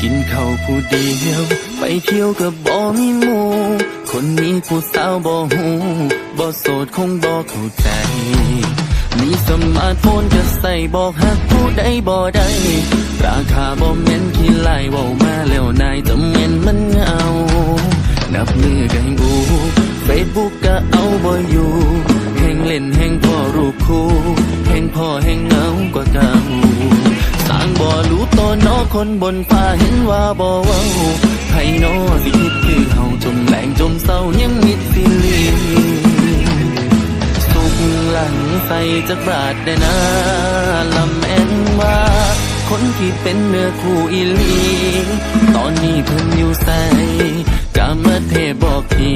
กินข้าวผู้เดียว ไปเที่ยวกับบอมีโม คนนี้ผู้สาวบอหูบอโสดคงบอเข้าใจ มีสมาร์ทโฟนจะใส่บอกหักผู้ใดบ่ได้ราคาบ่แม่นขี้ไล่เว้ามาแล้วนายจะแม่นมันเหงา นับมือกันกูเฟซบุ๊กก็เอาบ่อยู่แห่งเล่นแห่งพ่อรูปคู่แห่งพ่อแห่งเงากว่าเก่าสร้างบ่รู้ตัวนอคนบนฟ้าเห็นว่าบ่เว้าไผนอสิคิด ลังใส่จากบาทได้นะลำแอนว่า คนที่เป็นเนื้อคู่อีลี ตอนนี้เพิ่นอยู่ใส่กามาเทบอกที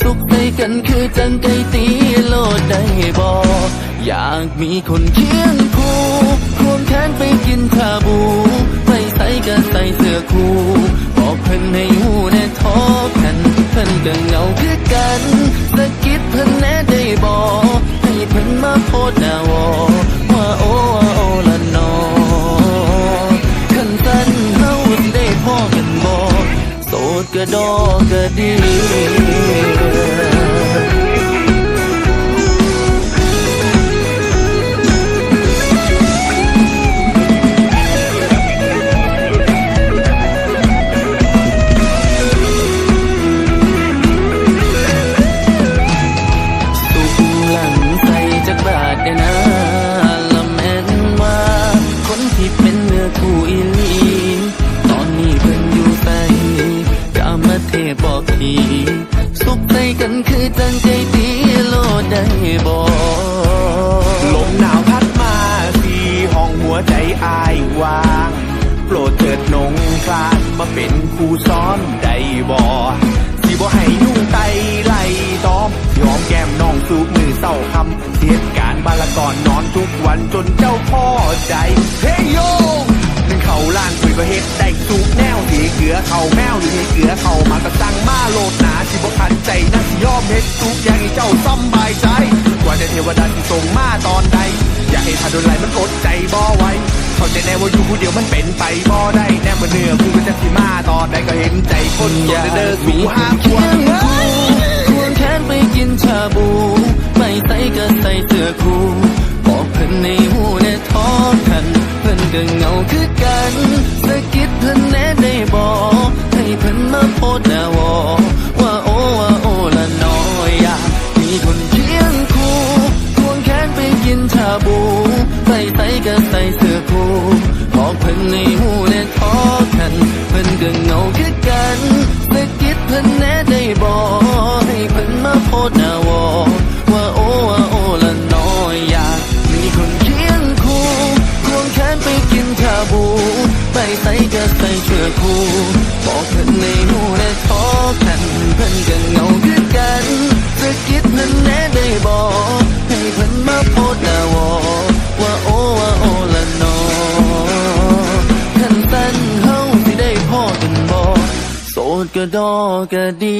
สุขใจกันคือจังใจตีโลดได้บอกอยากมีคนเคียงคู่ควงแขนไปกินชาบูไปใส่ก็ใส่เสื้อคู่บอกเพิ่นให้หูแน่ทอกันเพิ่นก็เหงาคือกันสะกิดเพิ่นแน่ ดหน้าวอว่าโอ้ว่าโอละนอขันสันเฮาได้พ่อกันบ่โสดก็ดอกก็ดี ได้นะละแม่นว่า คนที่เป็นเนื้อคู่อีลีตอนนี้เพิ่นอยู่ใส่กามาเทพบอกทีสุขใจกันคือจังใจตีโลดได้บอกลมหนาวพัดมาทีห้องหัวใจอายว่างโปรดเถิดนงคลานมาเป็นครูสอนได้บ่ที่บ่ให้ยุ่งไตไหล่ตอมยอมแก้มน้องสูบมือเศร้าคำเสีย บาละก่อนนอนทุกวันจนเจ้าพ่อใจเฮ้ยโยนึงเขาล้านคุยก็เฮ็ดได้สูบแนวที่เกลือเขาแมวหรือให้เกลือเขามากระสั่งมาโลดหนาที่บ่ทันใจนักยอมเฮ็ดทุกอย่างให้เจ้าสำบายใจ กว่าแต่เทวดาที่ส่งมาตอนใดอยากให้ทาโดนไหลมันอดใจบ่ไหวเข้าใจแน่ว่าอยู่ผู้เดียวมันเป็นไปบ่ได้แน่เมื่อเนื้อคู่ก็จะสิมาตอนใดก็เห็นใจคนโสดเด้อสู่ห้างควง คือกันสะกิดเพิ่นแน่ได้บอกให้เพิ่นมาโพดหน้าวอ ใส่ก็ใส่เสื้อคู่บอกเพิ่นในหูแน่ท้อกันเพิ่นก็เหงาคือกันสะกิดเพิ่นแน่ได้บอกให้เพิ่นมาโพดนาวอว่าโอ้ว่าโอละน้อขันตันเฮาสิได้พ่อกันบ่โสดก็ดอก็ดี